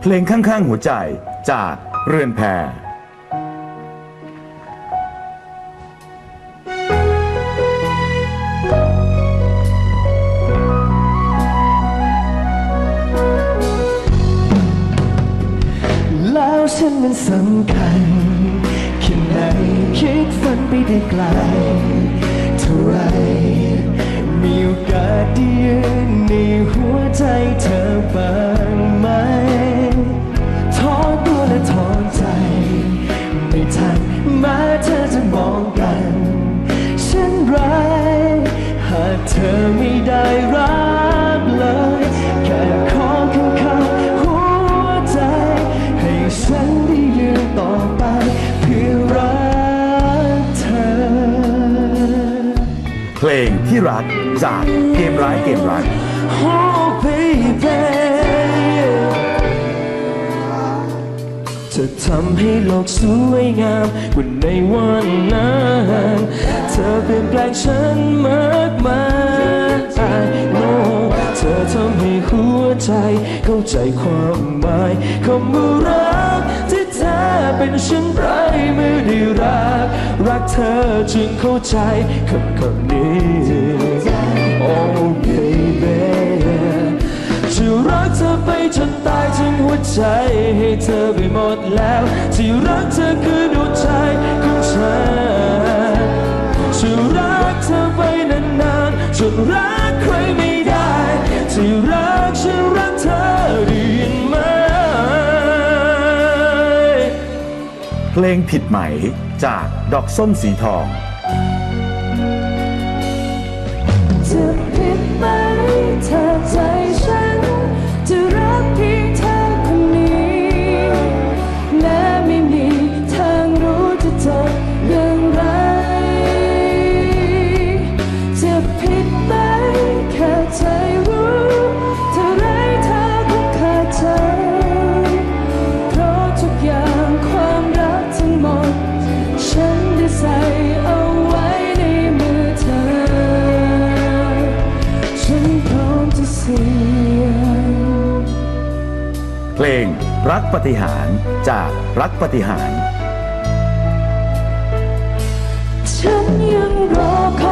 เพลงข้างๆหัวใจจากเรือนแพแล้วฉันมันสำคัญแค่ไหนคิดฝันไปได้ไกลเท่าไรมีโอกาสได้ยืนในหัวใจเธอบ้าง เธอไม่ได้รักเลย แค่ขอข้างๆหัวใจ ให้ฉันได้ยืนต่อไปเพื่อรักเธอ เพลงที่รักจากเกมร้ายเกมรัก Oh baby จะทำให้โลกสวยงามกว่าในวันนั้นเธอเปลี่ยนแปลงฉันมากมาย no เธอทำให้หัวใจเข้าใจความหมายคำว่ารักที่แท้เป็นฉันไรเมื่อได้รัก รักเธอจึงเข้าใจคำคำนี้ Oh baby ใจให้เธอไปหมดแล้ว ที่รักเธอคือดวงใจของฉันจะรักเธอไปนานๆจนรักใครไม่ได้ ที่รักฉันรักเธอด้ยินไหมเพลงผิดไหมจากดอกส้มสีทองจะผิดไหมถ้าใจฉัน เพลงรักปฏิหารจากรักปฏิหารฉันยังรอคอย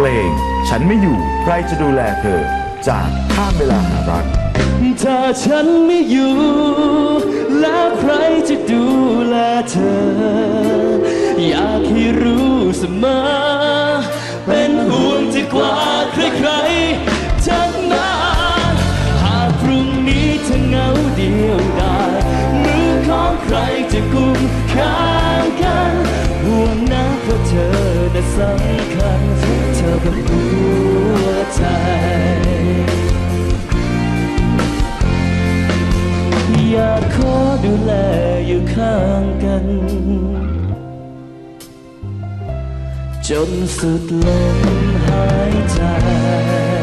เพลง ฉันไม่อยู่ใครจะดูแลเธอ จากข้ามเวลาหารักถ้าฉันไม่อยู่ แล้วใครจะดูแลเธอ อยากให้รู้เสมอ ใจ อยากขอดูแลอยู่ข้างกัน จนสุดลมหายใจ